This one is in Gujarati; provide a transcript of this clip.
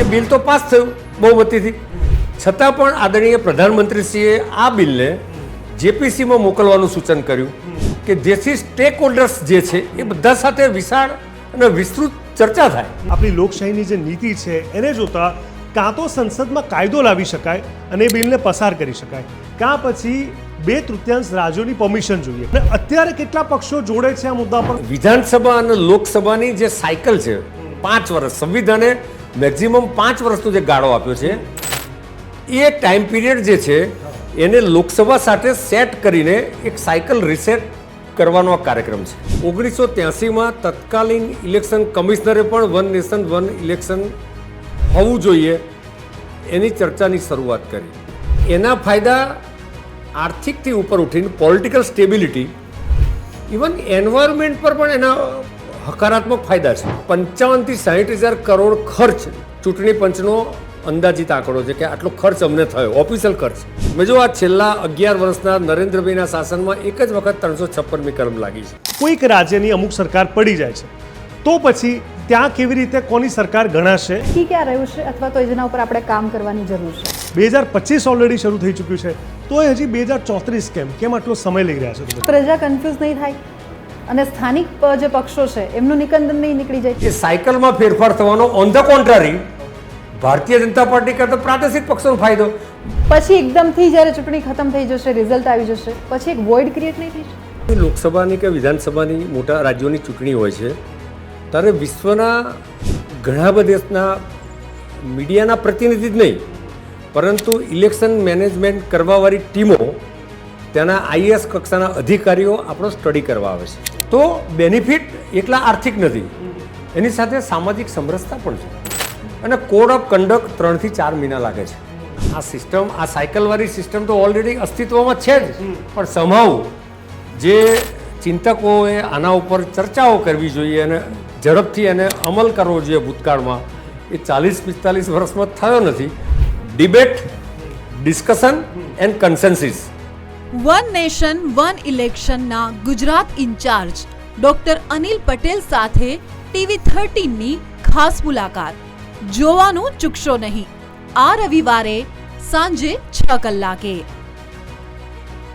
એ બિલ તો પાસ થયું બહુમતીથી છતાં પણ આદરણીય પ્રધાનમંત્રીશ્રીએ આ બિલને જેપીસીમાં મોકલવાનું સૂચન કર્યું કે જેથી સ્ટેક હોલ્ડર્સ જે છે એ બધા સાથે વિશાળ અને વિસ્તૃત ચર્ચા થાય. આપણી લોકશાહીની જે નીતિ છે એને જોતા કાં તો સંસદમાં કાયદો લાવી શકાય અને એ બિલને પસાર કરી શકાય. કાં પછી બે તૃતીયાંશ રાજ્યોની પરમિશન જોઈએ. અને અત્યારે કેટલા પક્ષો જોડે છે આ મુદ્દા પર? વિધાનસભા અને લોકસભાની જે સાયકલ છે પાંચ વર્ષ સંવિધાને મેક્ઝિમમ પાંચ વર્ષનો જે ગાળો આપ્યો છે, એ ટાઈમ પીરિયડ જે છે, એને લોકસભા સાથે સેટ કરીને એક સાયકલ રિસેટ કરવાનો આ કાર્યક્રમ છે. ઓગણીસો ત્યાસીમાં તત્કાલીન ઇલેક્શન કમિશનરે પણ વન નેશન વન ઇલેક્શન હોવું જોઈએ એની ચર્ચાની શરૂઆત કરી. એના ફાયદા આર્થિકથી ઉપર ઉઠીને પોલિટિકલ સ્ટેબિલિટી ઇવન એન્વાયરમેન્ટ પર પણ એના હકારાત્મક ફાયદા છે. પંચાવનથી સાહીઠ હજાર કરોડ ખર્ચ ચૂંટણી પંચનો અંદાજિત આંકડો છે કે આટલો ખર્ચ અમને થયો ઓફિશિયલ ખર્ચ. મેં જો આ છેલ્લા અગિયાર વર્ષના નરેન્દ્રભાઈના શાસનમાં એક જ વખત ત્રણસો છપ્પનમી કલમ લાગી છે. કોઈક રાજ્યની અમુક સરકાર પડી જાય છે. તો પછી ત્યાં કેવી રીતે કોની સરકાર ગણાશે? કી ક્યાં રહ્યું છે અથવા તો જેના ઉપર આપણે કામ કરવાની જરૂર છે? બે હજાર પચીસ ઓલરેડી શરૂ થઈ ચૂક્યું છે. તો હજી બે હજાર ચોત્રીસ કેમ? કેમ આટલો સમય લઈ રહ્યા છે પ્રજા કન્ફ્યુઝ નહીં થાય? અને સ્થાનિક જે પક્ષો છે એમનું નિકંદન નહીં નીકળી જાય. એ સાયકલમાં ફેરફાર થવાનો on the કોન્ટ્રારી Bharatiya Janata party કરતા પ્રાદેશિક પક્ષોનો ફાયદો. પછી એકદમથી જ્યારે ચૂંટણી ખતમ થઈ જશે રિઝલ્ટ આવી જશે પછી એક વોઇડ ક્રિએટ નહીં થઈ શકે? લોકસભાની કે વિધાનસભાની મોટા રાજ્યોની ચૂંટણી હોય છે ત્યારે વિશ્વના ઘણા બધા દેશના મીડિયાના પ્રતિનિધિ જ નહીં પરંતુ ઇલેક્શન મેનેજમેન્ટ કરવાવાળી ટીમો ત્યાંના આઈએસ કક્ષાના અધિકારીઓ આપણો સ્ટડી કરવા આવે છે. તો બેનિફિટ એટલા આર્થિક નથી. એની સાથે સામાજિક સમરસતા પણ છે. અને કોડ ઓફ કન્ડક્ટ ત્રણથી ચાર મહિના લાગે છે. આ સિસ્ટમ આ સાયકલવાળી સિસ્ટમ તો ઓલરેડી અસ્તિત્વમાં છે જ. પણ સમાવ જે ચિંતકોએ આના ઉપર ચર્ચાઓ કરવી જોઈએ અને ઝડપથી એને અમલ કરવો જોઈએ ભૂતકાળમાં એ ચાલીસ પિસ્તાલીસ વર્ષમાં થયો નથી. Debate discussion and consensus one nation one ઇલેક્શનના Gujarat in charge doctor Anil Patel સાથે ટીવી થર્ટીનની ખાસ મુલાકાત. જોવાનું ચૂકશો નહીં. આ રવિવારે સાંજે છ કલાકે.